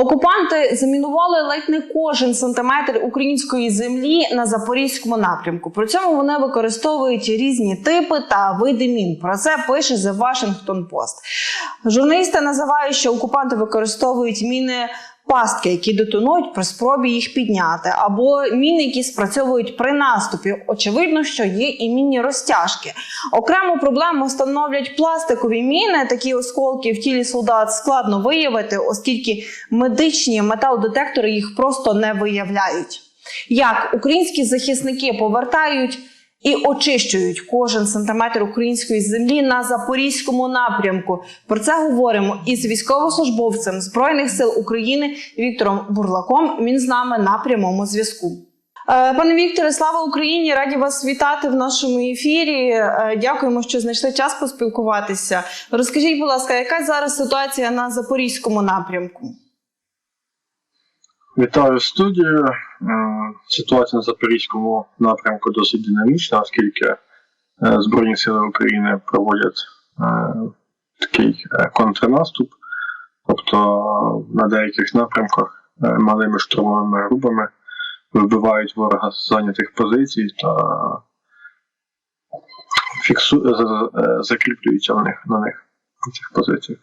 Окупанти замінували ледь не кожен сантиметр української землі на запорізькому напрямку. При цьому вони використовують різні типи та види мін. Про це пише The Washington Post. Журналісти називають, що окупанти використовують міни. Пастки, які детонують при спробі їх підняти, або міни, які спрацьовують при наступі. Очевидно, що є і мінні розтяжки. Окрему проблему становлять пластикові міни. Такі осколки в тілі солдат складно виявити, оскільки медичні металодетектори їх просто не виявляють. Як українські захисники повертають і очищують кожен сантиметр української землі на запорізькому напрямку. Про це говоримо із військовослужбовцем збройних сил України Віктором Бурлаком. Він з нами на прямому зв'язку. Е, Пане Вікторе, слава Україні! Раді вас вітати в нашому ефірі. Е, Дякуємо, що знайшли час поспілкуватися. Розкажіть, будь ласка, яка зараз ситуація на запорізькому напрямку? Вітаю студію. Е, Ситуація на запорізькому напрямку досить динамічна, оскільки е, Збройні Сили України проводять е, такий контрнаступ, тобто на деяких напрямках малими штурмовими групами вибивають ворога з зайнятих позицій та фіксу... за- за- закріплюються на них на цих позиціях.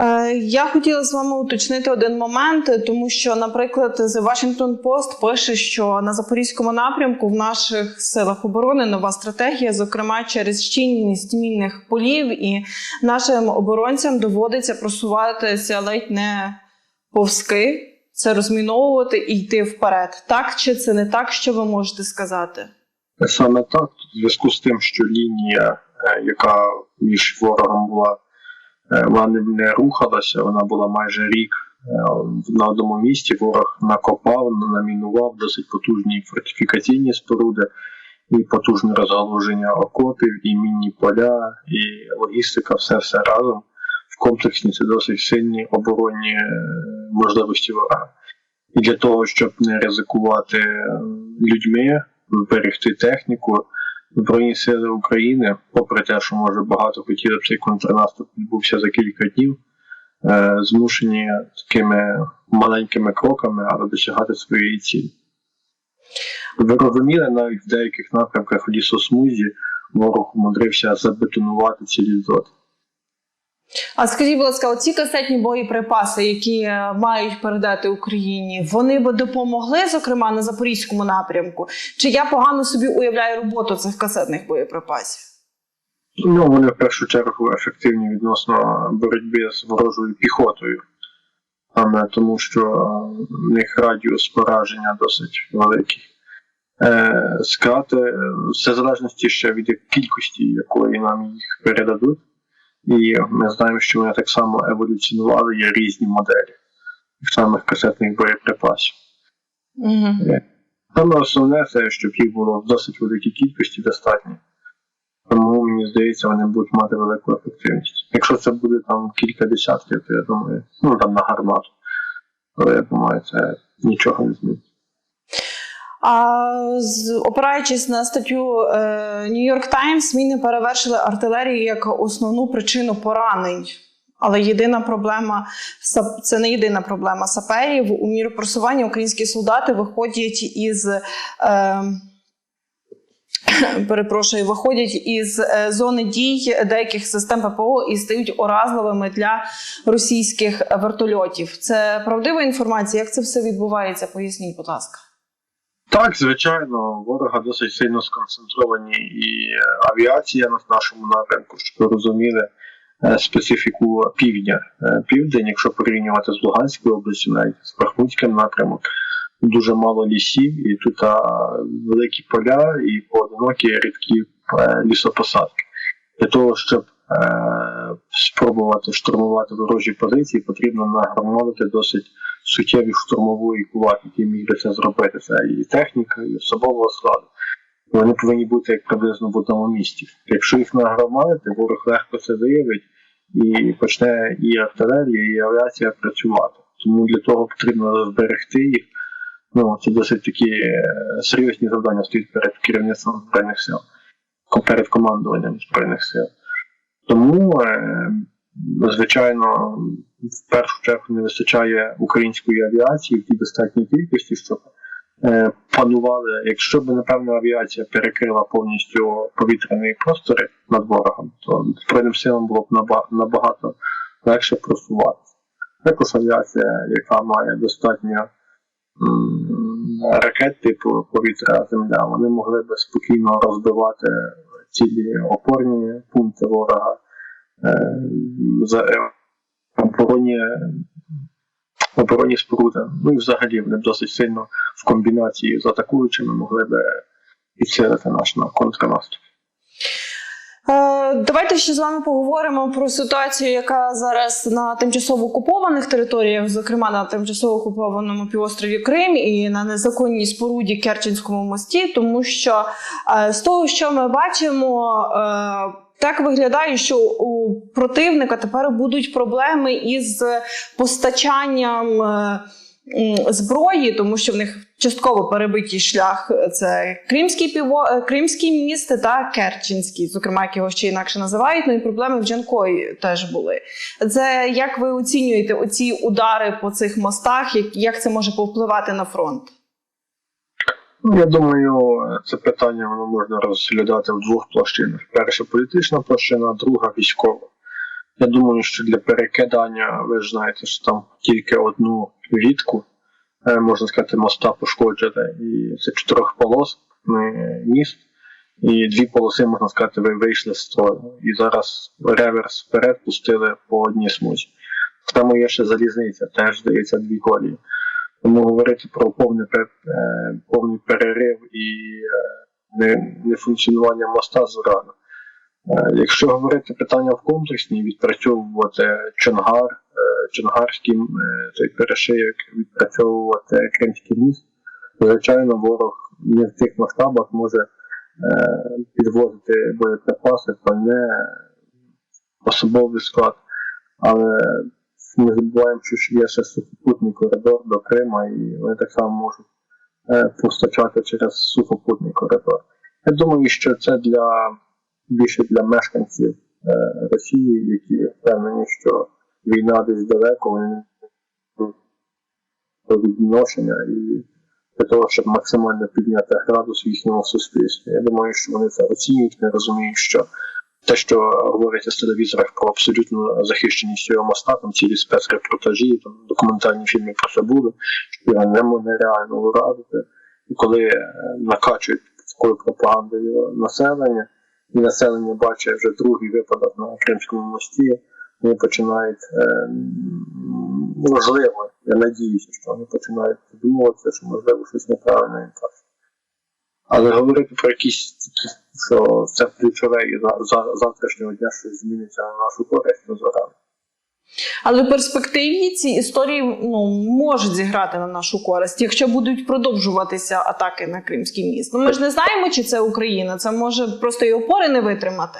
Е, Я хотіла з вами уточнити один момент, тому що, наприклад, The Washington Post пише, що на запорізькому напрямку в наших силах оборони нова стратегія, зокрема через щільність мінних полів, і нашим оборонцям доводиться просуватися ледь не повзки, це розміновувати і йти вперед. Так чи це не так, що ви можете сказати? Саме так, в зв'язку з тим, що лінія, е, яка між ворогом була, вона не- рухалася, вона була майже рік е, на одному місці. Ворог накопав, намінував досить потужні фортифікаційні споруди, і потужне розгалуження окопів, і мінні поля, і логістика, все все разом. В комплексні це досить сильні оборонні е, можливості ворога. І для того, щоб не ризикувати е, людьми, зберегти техніку. Збройні сили України, попри те, що може багато хотіли б цей контрнаступ відбувся за кілька днів, е, змушені такими маленькими кроками, але досягати своєї цілі. Ви розуміли, навіть в деяких напрямках в лісосмузі ворог умудрився забетонувати цілі зони. А скажіть, будь ласка, оці касетні боєприпаси, які е, мають передати Україні, вони би допомогли, зокрема на запорізькому напрямку? Чи я погано собі уявляю роботу цих касетних боєприпасів? Ну, вони в першу чергу ефективні відносно боротьби з ворожою піхотою, саме тому що в них радіус пораження досить великий. Е, скати, е, все залежності ще від кількості, якої нам їх передадуть. І ми знаємо, що вони так само еволюціонували, є різні моделі тих самих касетних боєприпасів. Угу. Саме основне це, щоб їх було в досить великій кількості достатньо. Тому мені здається, вони будуть мати велику ефективність. Якщо це буде там кілька десятків, то я думаю, ну там на гармату, то я думаю, це нічого не змінить. А опираючись на статтю е, New York Times, міни перевершили артилерію як основну причину поранень. Але єдина проблема це не єдина проблема саперів. У міру просування українські солдати виходять із. Е, Перепрошую, виходять із е, зони дій деяких систем ППО і стають уразливими для російських вертольотів. Це правдива інформація. Як це все відбувається? Поясніть, будь ласка. Так, звичайно, ворога досить сильно сконцентровані і е, авіація на нашому напрямку, щоб ви розуміли е, специфіку півдня. Е, Південь, якщо порівнювати з Луганською областю, навіть з Бахмутським напрямок, дуже мало лісів, і тут а, великі поля і поодинокі рідкі лісопосадки. Для того, щоб спробувати штурмувати ворожі позиції, потрібно нагромадити досить суттєві штурмової кулак, які міг би це зробити. Це і техніка, і особового складу. Вони повинні бути як приблизно в одному місці. Якщо їх нагромадити, ворог легко це виявить і почне і артилерія, і авіація працювати. Тому для того потрібно зберегти їх. Ну, це досить такі е, серйозні завдання стоять перед керівництвом Збройних сил, перед командуванням Збройних сил. Тому е, звичайно, в першу чергу не вистачає української авіації в тій достатній кількості, щоб е, панували. Якщо б, напевно, авіація перекрила повністю повітряні простори над ворогом, то Збройним силам було б наба- набагато легше просуватися. Також авіація, яка має достатньо ракет типу повітря земля, вони могли би спокійно розбивати цілі опорні пункти ворога, е, оборонні, споруди. Ну і взагалі вони досить сильно в комбінації з атакуючими могли би підсилити наш на контрнаступ. Давайте ще з вами поговоримо про ситуацію, яка зараз на тимчасово окупованих територіях, зокрема на тимчасово окупованому півострові Крим і на незаконній споруді Керченському мості, тому що е, з того, що ми бачимо, е, так виглядає, що у противника тепер будуть проблеми із постачанням. е, Зброї, тому що в них частково перебитий шлях це Кримський піво, е, Кримський міст та Керченський, зокрема, як його ще інакше називають. Ну і проблеми в Джанкої теж були. Це як ви оцінюєте оці удари по цих мостах? Як, як це може повпливати на фронт? Я думаю, це питання воно можна розглядати в двох площинах. Перша політична площина, друга військова. Я думаю, що для перекидання, ви ж знаєте, що там тільки одну вітку, е, можна сказати, моста пошкоджити. І це чотирьох полос е, міст, і дві полоси, можна сказати, вийшли з строю. І зараз реверс вперед пустили по одній смузі. Там є ще залізниця, теж здається дві колії. Тому говорити про повний, е, повний перерив і е, не, нефункціонування моста зарано. Е, Якщо говорити питання в комплексні, відпрацьовувати Чонгар, е, Чонгарський е, той перешийок, відпрацьовувати Кримський міст, звичайно, ворог не в цих масштабах може е, підвозити боєприпаси, пальне, особовий склад. Але не забуваємо, що є ще сухопутний коридор до Крима, і вони так само можуть е, постачати через сухопутний коридор. Я думаю, що це для більше для мешканців е, Росії, які впевнені, що війна десь далеко, вони відношення і для того, щоб максимально підняти градус в їхньому суспільстві. Я думаю, що вони це оцінюють, не розуміють, що те, що говорять з телевізорах про абсолютну захищеність цього моста, там цілі спецрепортажі, там документальні фільми про це були, що його нереально уразити. І коли е, накачують такою пропагандою населення, і населення бачить вже другий випадок на Кримському мості, вони починають, е, можливо, я надіюся, що вони починають задумуватися, що можливо щось неправильно їм. Але говорити про якісь такі, що це ключове і за, за завтрашнього дня щось зміниться на нашу користь, ну зарано. Але в перспективі ці історії ну, можуть зіграти на нашу користь, якщо будуть продовжуватися атаки на Кримський міст. Ну ми ж не знаємо, чи це Україна. Це може просто і опори не витримати.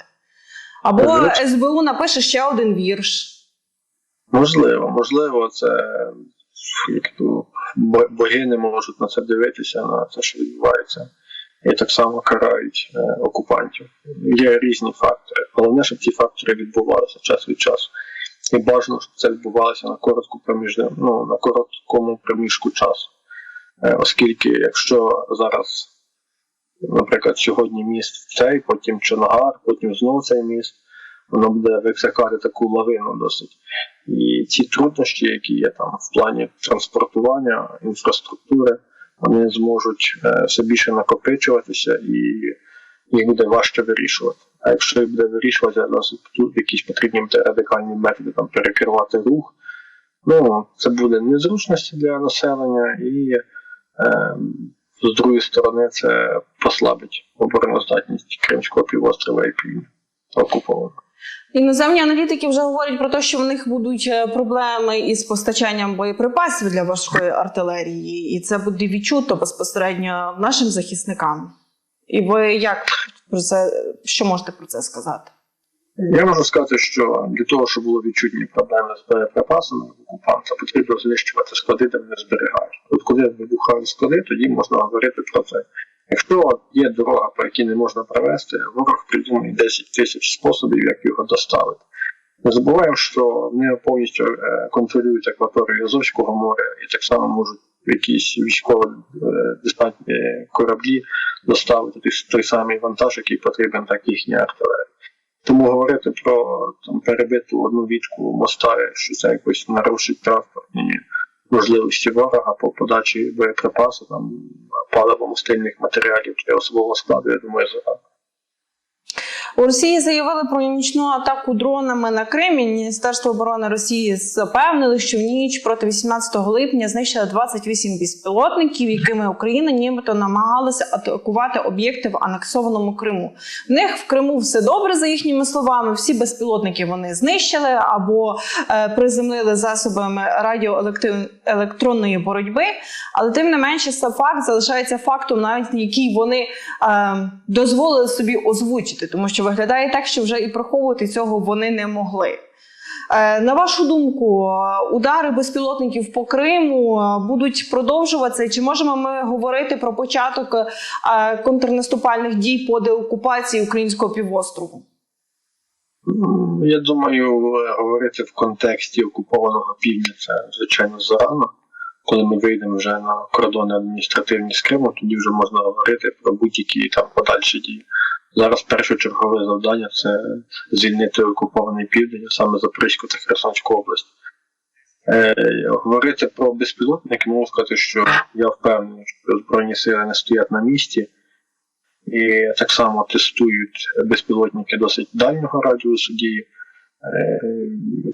Або СБУ напише ще один вірш. Можливо, можливо, це як боги не можуть на це дивитися, на те, що відбувається, і так само карають е, окупантів. Є різні фактори. Головне, щоб ці фактори відбувалися час від часу. І бажано, щоб це відбувалося на коротку проміж... ну, на короткому проміжку часу. Е, Оскільки, якщо зараз, наприклад, сьогодні міст цей, потім Чонгар, потім знову цей міст, воно буде викликати таку лавину досить. І ці труднощі, які є там в плані транспортування інфраструктури, вони зможуть е, все більше накопичуватися і їх буде важче вирішувати. А якщо буде вирішувати, досить тут якісь потрібні радикальні методи там перекривати рух. Ну, це буде незручності для населення, і е, з другої сторони це послабить обороноздатність Кримського півострова і півдня окупованого. Іноземні аналітики вже говорять про те, що в них будуть е, проблеми із постачанням боєприпасів для важкої артилерії, і це буде відчуто безпосередньо нашим захисникам. І ви як про це що можете про це сказати? Я можу сказати, що для того, щоб було відчутні проблеми з боєприпасами окупанта, потрібно знищувати склади, де вони зберігають. От коли вибухають склади, тоді можна говорити про це. Якщо є дорога, по якій не можна провести, ворог придумає 10 тисяч способів, як його доставити. Не забуваємо, що вони повністю е, контролюють акваторію Азовського моря і так само можуть якісь військові е, десантні кораблі доставити той, самий вантаж, який потрібен, так їхній артилерія. Тому говорити про там, перебиту одну вітку моста, що це якось нарушить транспортні можливості ворога по подачі боєприпасу, там паливо-мостильних матеріалів для особового складу, я думаю, зараз. У Росії заявили про нічну атаку дронами на Крим. Міністерство оборони Росії запевнили, що в ніч проти 18 липня знищили 28 безпілотників, якими Україна нібито намагалася атакувати об'єкти в анексованому Криму. В них в Криму все добре за їхніми словами. Всі безпілотники вони знищили або е, приземлили засобами радіоелектронної боротьби. Але тим не менше, сам факт залишається фактом, навіть який вони е, дозволили собі озвучити, тому що виглядає так, що вже і приховувати цього вони не могли. Е, На вашу думку, удари безпілотників по Криму е, будуть продовжуватися? Чи можемо ми говорити про початок е, контрнаступальних дій по деокупації українського півострову? Я думаю, говорити в контексті окупованого півдня це звичайно зарано. Коли ми вийдемо вже на кордони адміністративні з Криму, тоді вже можна говорити про будь-які там подальші дії. Зараз першочергове завдання це звільнити окупований південь, саме Запорізьку та Херсонську область. Е, говорити про безпілотники, можу сказати, що я впевнений, що Збройні сили не стоять на місці і так само тестують безпілотники досить дальнього радіусу дії, е,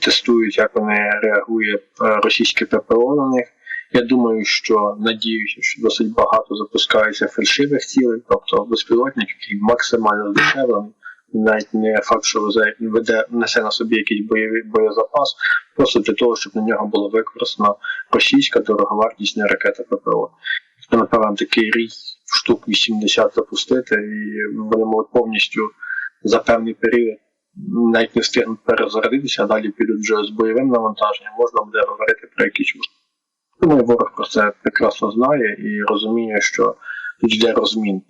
тестують, як вони реагує російське ППО на них. Я думаю, що надіюся, що досить багато запускається фальшивих цілей, тобто безпілотник, який максимально здешевлений, навіть не факт, що веде, несе на собі якийсь бойовий боєзапас, просто для того, щоб на нього була використана російська дороговартісна ракета ППО. Напевно, такий рій штук 80 запустити, і вони можуть повністю за певний період навіть не встигнуть перезарядитися, а далі підуть вже з бойовим навантаженням, можна буде говорити про якісь. Думаю, ворог про це прекрасно знає і розуміє, що тут йде розмін.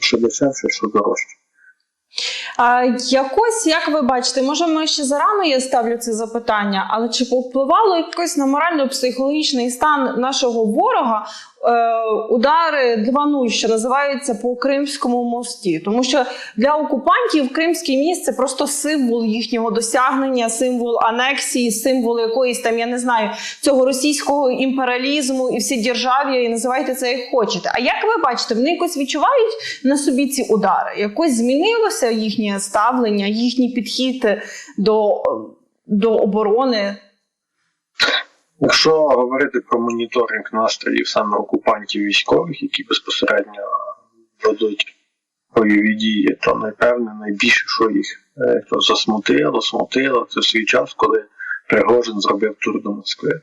Що дешевше, що дорожче. А якось, як ви бачите, може, ми ще зарано я ставлю це запитання, але чи повпливало якось на морально-психологічний стан нашого ворога удари 2.0, що називаються по Кримському мості? Тому що для окупантів Кримський міст це просто символ їхнього досягнення, символ анексії, символ якоїсь там, я не знаю, цього російського імперіалізму і всі державі, і називайте це як хочете. А як ви бачите, вони якось відчувають на собі ці удари? Якось змінилося їхнє ставлення, їхній підхід до, до оборони? Якщо говорити про моніторинг настроїв саме окупантів військових, які безпосередньо ведуть бойові дії, то напевне найбільше, що їх е, то засмутило, смутило, це в свій час, коли Пригожин зробив тур до Москви.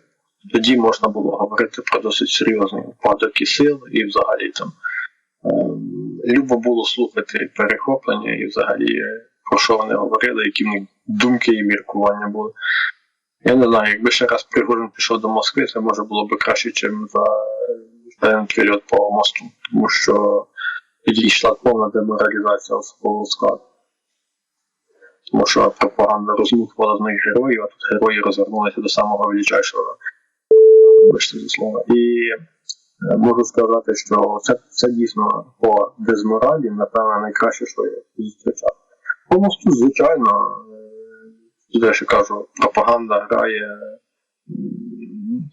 Тоді можна було говорити про досить серйозний упадок і сил, і взагалі там ем, любо було слухати перехоплення і взагалі е, про що вони говорили, які в них думки і міркування були. Я не знаю, якби ще раз Пригожин пішов до Москви, це може було б краще, ніж за період по мосту, тому що йшла повна деморалізація особового складу. Тому що пропаганда розмухувала з них героїв, а тут герої розвернулися до самого величайшого вибачте за слово. І е, можу сказати, що це, це дійсно по дезморалі, напевно, найкраще, що я зустрічав. По мосту, звичайно, е, я ще кажу, пропаганда грає,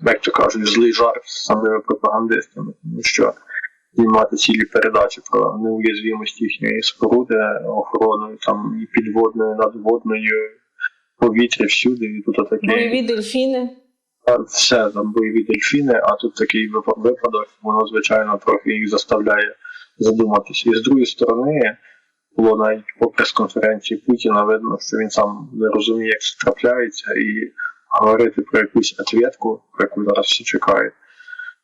як то кажуть, злий жарт з самими пропагандистами, тому що знімати цілі передачі про неуязвимість їхньої споруди, охороною там і підводною, надводною, повітря всюди, і тут отаке. Бойові дельфіни. Все там бойові дельфіни, а тут такий випадок, воно звичайно трохи їх заставляє задуматися. І з другої сторони, було навіть по прес-конференції Путіна видно, що він сам не розуміє, як це трапляється, і говорити про якусь ответку, про яку зараз всі чекають.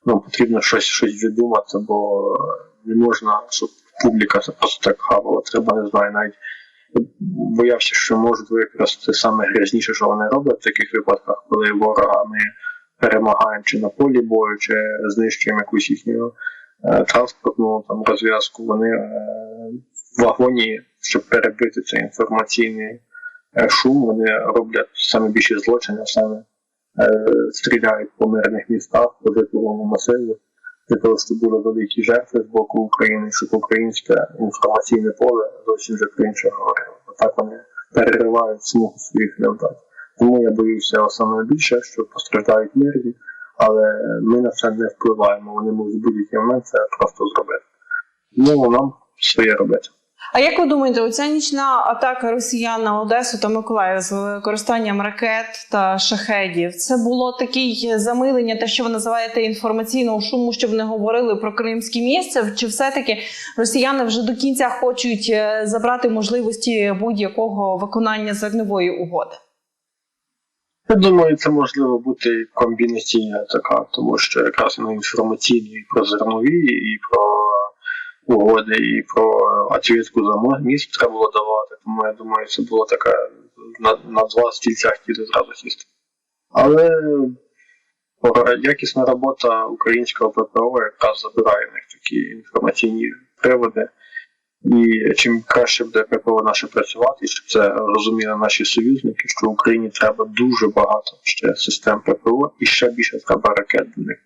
Ну, потрібно щось щось віддумати, бо не можна, щоб публіка це просто так хавала. Треба, не знаю, навіть боявся, що можуть використати саме грязніше, що вони роблять в таких випадках, коли ворога ми перемагаємо чи на полі бою, чи знищуємо якусь їхню е, транспортну там розв'язку. Вони е, вагоні, щоб перебити цей інформаційний е, шум, вони роблять саме більші злочини, саме е, стріляють по мирних містах, по житловому масиву, для того, щоб були великі жертви з боку України, щоб українське інформаційне поле зовсім вже про інше говорило. Так вони переривають смугу своїх невдач. Тому я боюся саме більше, що постраждають мирні, але ми на це не впливаємо. Вони можуть будь-який момент це просто зробити. Ну нам своє робити. А як ви думаєте, оця нічна атака росіян на Одесу та Миколаїв з використанням ракет та шахедів, це було таке замилення, те, що ви називаєте інформаційного шуму, щоб не говорили про кримське місце? Чи все-таки росіяни вже до кінця хочуть е, забрати можливості будь-якого виконання зернової угоди? Я думаю, це можливо бути комбінаційна така, тому що якраз на інформаційні про зернові, і про угоди, і про отвітку за міст треба було давати. Тому я думаю, це було така на, на два стільця хотіли зразу сісти. Але якісна робота українського ППО якраз забирає в них такі інформаційні приводи. І чим краще буде ППО наше працювати, і щоб це розуміли наші союзники, що Україні треба дуже багато ще систем ППО і ще більше треба ракет до них.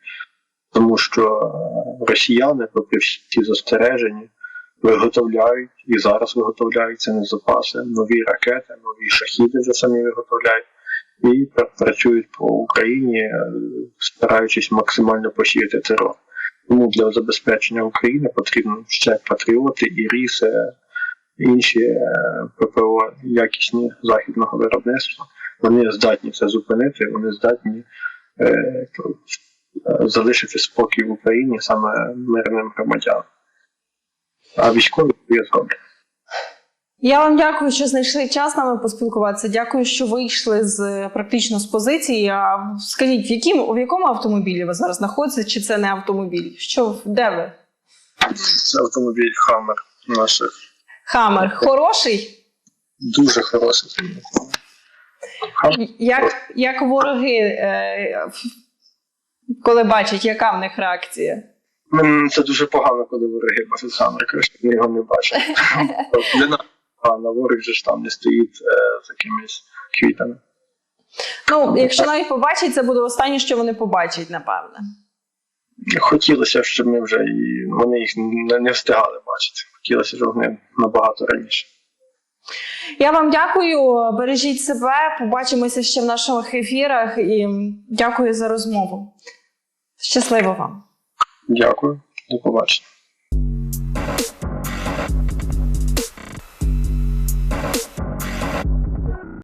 Тому що е, росіяни, попри всі застереження, виготовляють і зараз виготовляють це не запаси, нові ракети, нові шахіди вже самі виготовляють і працюють по Україні, е, стараючись максимально посіяти терор. Тому для забезпечення України потрібно ще патріоти і ріси, інші е, ППО якісні західного виробництва. Вони здатні це зупинити, вони здатні е, залишити спокій в Україні саме мирним громадянам. А військові є зроблять. Я вам дякую, що знайшли час нами поспілкуватися. Дякую, що вийшли з практично з позиції. А скажіть, в яким в якому автомобілі ви зараз знаходитеся? Чи це не автомобіль? Що де ви? Це автомобіль Хаммер наш Хамер хороший? дуже хороший. Як, як вороги, е, коли бачать, яка в них реакція? Це дуже погано, коли вороги Хаммер, краще ми його не бачимо. Для нас погано, ворог же ж там не стоїть е, з якимись квітами. Ну, якщо навіть побачать, це буде останнє, що вони побачать, напевне. Хотілося, щоб ми вже і вони їх не встигали бачити. Хотілося, щоб вони набагато раніше. Я вам дякую. Бережіть себе. Побачимося ще в наших ефірах і дякую за розмову. Щасливо вам. Дякую, до побачення.